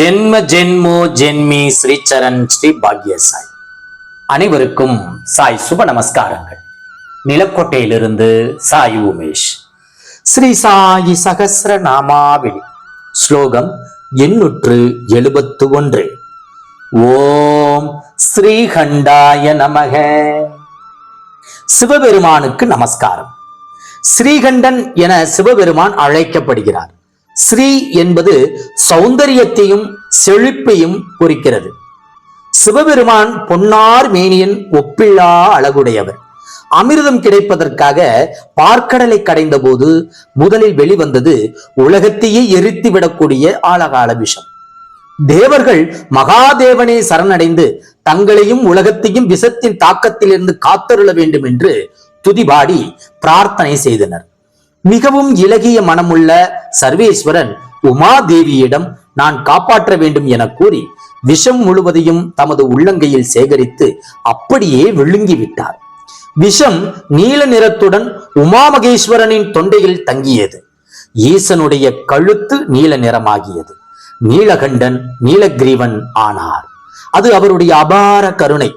ஜென்ம ஜென்மோ ஜென்மி ஸ்ரீச்சரண் ஸ்ரீ பாக்யசாய். அனைவருக்கும் சாய் சுப நமஸ்காரங்கள். நிலக்கோட்டையிலிருந்து சாய் உமேஷ். ஸ்ரீ சாயி சகசிர நாமாவளி. ஸ்லோகம் எண்ணூற்று எழுபத்து ஒன்று ஓம் ஸ்ரீகண்டாய நமக. சிவபெருமானுக்கு நமஸ்காரம். ஸ்ரீகண்டன் என சிவபெருமான் அழைக்கப்படுகிறார். ஸ்ரீ என்பது சௌந்தரியத்தையும் செழிப்பையும் குறிக்கிறது. சிவபெருமான் பொன்னார் மேனியன் ஒப்பில்லா அழகுடையவர். அமிர்தம் கிடைப்பதற்காக பார்க்கடலை கடைந்த போது முதலில் வெளிவந்தது உலகத்தையே எரித்து விடக்கூடிய ஆழகால விஷம். தேவர்கள் மகாதேவனை சரணடைந்து தங்களையும் உலகத்தையும் விஷத்தின் தாக்கத்திலிருந்து காத்தருள வேண்டும் என்று துதிபாடி பிரார்த்தனை செய்தனர். மிகவும் இலகிய மனமுள்ள சர்வேஸ்வரன் உமாதேவியிடம் நான் காப்பாற்ற வேண்டும் என கூறி விஷம் முழுவதையும் தமது உள்ளங்கையில் சேகரித்து அப்படியே விழுங்கி விட்டார் விஷம் நீல நிறத்துடன் உமாமகேஸ்வரனின் தொண்டையில் தங்கியது. ஈசனுடைய கழுத்து நீல நிறமாகியது. நீலகண்டன் நீலகிரீவன் ஆனார். அது அவருடைய அபார கருணை.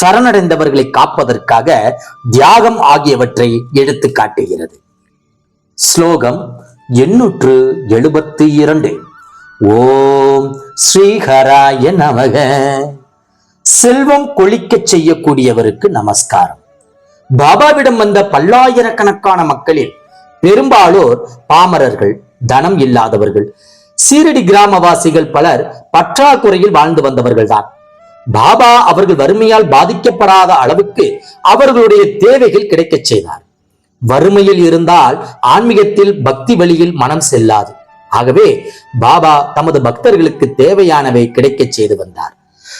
சரணடைந்தவர்களை காப்பதற்காக தியாகம் ஆகியவற்றை எடுத்து காட்டுகிறது ஸ்லோகம் எண்ணூற்று எழுபத்தி இரண்டு. ஓம் ஸ்ரீஹராய நமக. செல்வம் கொளிக்கச் செய்யக்கூடியவருக்கு நமஸ்காரம். பாபாவிடம் வந்த பல்லாயிரக்கணக்கான மக்களில் பெரும்பாலோர் பாமரர்கள் தனம் இல்லாதவர்கள் சீரடி கிராமவாசிகள் பலர் பற்றாக்குறையில் வாழ்ந்து வந்தவர்கள்தான். பாபா அவர்கள் வறுமையால் பாதிக்கப்படாத அளவுக்கு அவர்களுடைய தேவைகள் கிடைக்கச் செய்தார். வறுமையில் இருந்தால் ஆன்மீகத்தில் பக்தி வழியில் மனம் செல்லாது. ஆகவே பாபா தமது பக்தர்களுக்கு தேவையானவை கிடைக்கச் செய்து வந்தார்.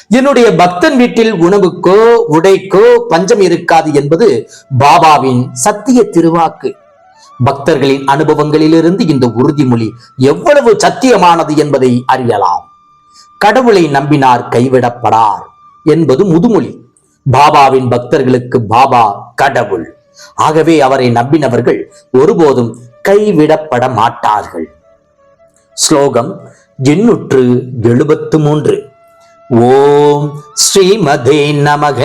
என்னுடைய பக்தன் வீட்டில் உணவுக்கோ உடைக்கோ பஞ்சம் இருக்காது என்பது பாபாவின் சத்திய திருவாக்கு. பக்தர்களின் அனுபவங்களிலிருந்து இந்த உறுதிமொழி எவ்வளவு சத்தியமானது என்பதை அறியலாம். கடவுளை நம்பினார் கைவிடப்படார் என்பது முதுமொழி. பாபாவின் பக்தர்களுக்கு பாபா கடவுள். ஆகவே அவரை நம்பினவர்கள் ஒருபோதும் கைவிடப்பட மாட்டார்கள் ஸ்லோகம் எண்ணூற்று எழுபத்து மூன்று ஓம் ஸ்ரீமதே நமக.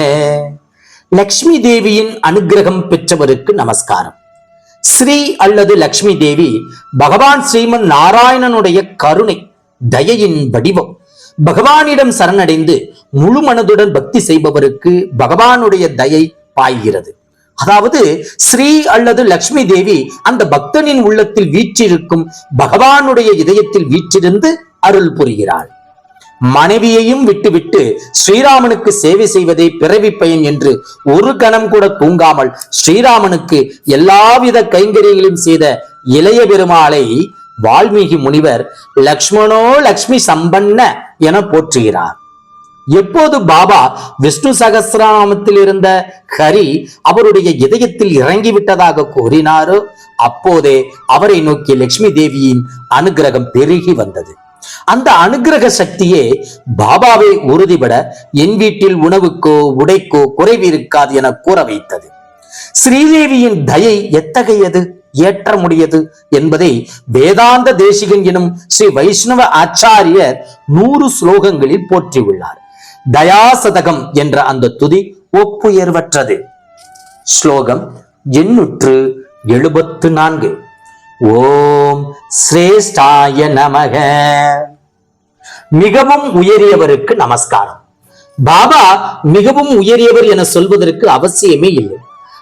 லக்ஷ்மி தேவியின் அனுகிரகம் பெற்றவருக்கு நமஸ்காரம். ஸ்ரீ அல்லது லக்ஷ்மி தேவி பகவான் ஸ்ரீமன் நாராயணனுடைய கருணை தயையின் வடிவம் பகவானிடம் சரணடைந்து முழு மனதுடன் பக்தி செய்பவருக்கு பகவானுடைய தயை பாய்கிறது. அதாவது ஸ்ரீ அல்லது லக்ஷ்மி தேவி அந்த பக்தனின் உள்ளத்தில் வீற்றிருக்கும் பகவானுடைய இதயத்தில் வீற்றிருந்து அருள் புரிகிறாள். மனைவியையும் விட்டுவிட்டு ஸ்ரீராமனுக்கு சேவை செய்வதே பிறவி பயன் என்று ஒரு கணம் கூட தூங்காமல் ஸ்ரீராமனுக்கு எல்லாவித கைங்கரியங்களையும் செய்த இளைய பெருமாளை வால்மீகி முனிவர் லக்ஷ்மணோ லக்ஷ்மி சம்பன்ன என போற்றுகிறார். எப்போது பாபா விஷ்ணு சகசிரநாமத்தில் இருந்த ஹரி அவருடைய இதயத்தில் இறங்கிவிட்டதாக கூறினாரோ அப்போதே அவரை நோக்கி லட்சுமி தேவியின் அனுகிரகம் பெருகி வந்தது. அந்த அனுகிரக சக்தியே பாபாவை உறுதிபட என் வீட்டில் உணவுக்கோ உடைக்கோ குறைவு இருக்காது என கூற வைத்தது. ஸ்ரீதேவியின் தயை எத்தகையது ஏற்ற முடியது என்பதை வேதாந்த தேசிகன் எனும் ஸ்ரீ வைஷ்ணவ ஆச்சாரியர் நூறு ஸ்லோகங்களில் போற்றியுள்ளார். தயாசதகம் என்ற அந்த துதி ஒப்புயர்வற்றது. ஸ்லோகம் எண்ணூற்று எழுபத்து நான்கு ஓம் சிரேஷ்டாய நமக. மிகவும் உயரியவருக்கு நமஸ்காரம். பாபா மிகவும் உயரியவர் என சொல்வதற்கு அவசியமே இல்லை.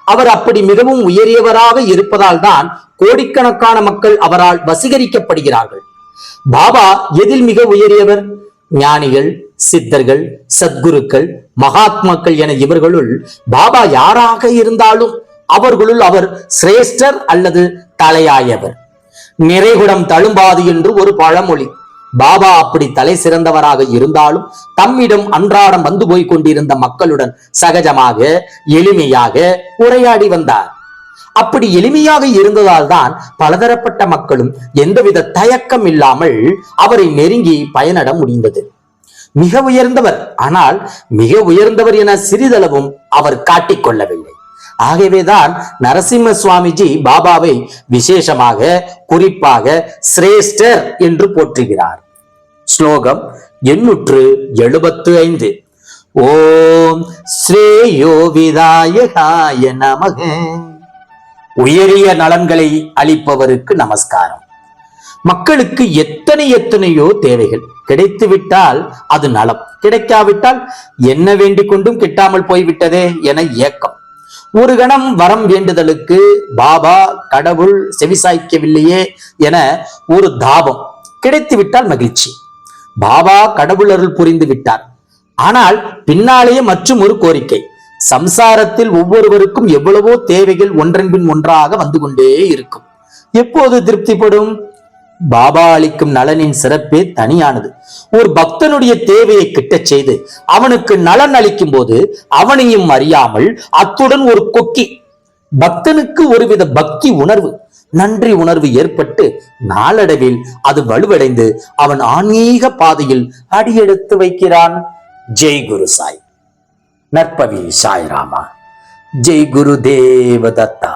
அவர் அப்படி மிகவும் உயரியவராக இருப்பதால் தான் கோடிக்கணக்கான மக்கள் அவரால் வசீகரிக்கப்படுகிறார்கள். பாபா எதில் மிக உயரியவர்? ஞானிகள் சித்தர்கள் சத்குருக்கள் மகாத்மாக்கள் என இவர்களுள் பாபா யாராக இருந்தாலும் அவர்களுள் அவர் சிரேஷ்டர் அல்லது தலையாயவர். நிறைகுடம் தழும்பாது என்று ஒரு பழமொழி. பாபா அப்படி தலை சிறந்தவராக இருந்தாலும் தம்மிடம் அன்றாடம் வந்து போய் கொண்டிருந்த மக்களுடன் சகஜமாக எளிமையாக உரையாடி வந்தார். அப்படி எளிமையாக இருந்ததால் தான் பலதரப்பட்ட மக்களும் எந்தவித தயக்கம் இல்லாமல் அவரை நெருங்கி பயனட முடிந்தது. மிக உயர்ந்தவர். ஆனால் மிக உயர்ந்தவர் என சிறிதளவும் அவர் காட்டிக்கொள்ளவில்லை. ஆகவேதான் நரசிம்ம சுவாமிஜி பாபாவை விசேஷமாக குறிப்பாக சிரேஷ்டர் என்று போற்றுகிறார். ஸ்லோகம் எண்ணூற்று எழுபத்து ஐந்து. ஓம் ஸ்ரேயோ விதாயகாய நமக. உயரிய நலன்களை அளிப்பவருக்கு நமஸ்காரம். மக்களுக்கு எத்தனை எத்தனையோ தேவைகள். கிடைத்துவிட்டால் அது நலம். கிடைக்காவிட்டால் என்ன வேண்டிக் கொண்டும் கிட்டாமல் போய்விட்டதே என ஏக்கம். ஒரு கணம் வரம் வேண்டுதலுக்கு பாபா கடவுள் செவிசாய்க்கவில்லையே என ஒரு தாபம். கிடைத்துவிட்டால் மகிழ்ச்சி. பாபா கடவுள் அருள் புரிந்து விட்டார். ஆனால் பின்னாலேயே மற்றும் ஒரு கோரிக்கை. சம்சாரத்தில் ஒவ்வொருவருக்கும் எவ்வளவோ தேவைகள் ஒன்றன்பின் ஒன்றாக வந்து கொண்டே இருக்கும். எப்போது திருப்திப்படும்? பாபா அளிக்கும் நலனின் சிறப்பே தனியானது. ஒரு பக்தனுடைய தேவையை கிட்டச் செய்து அவனுக்கு நலன் அளிக்கும் போது அவனையும் அறியாமல் அத்துடன் ஒரு கொக்கி பக்தனுக்கு ஒருவித பக்தி உணர்வு நன்றி உணர்வு ஏற்பட்டு நாளடைவில் அது வலுவடைந்து அவன் ஆன்மீக பாதையில் அடியெடுத்து வைக்கிறான். ஜெய் குரு சாய். நற்பவி சாய் ராமா ஜெய் குரு தேவதத்தா.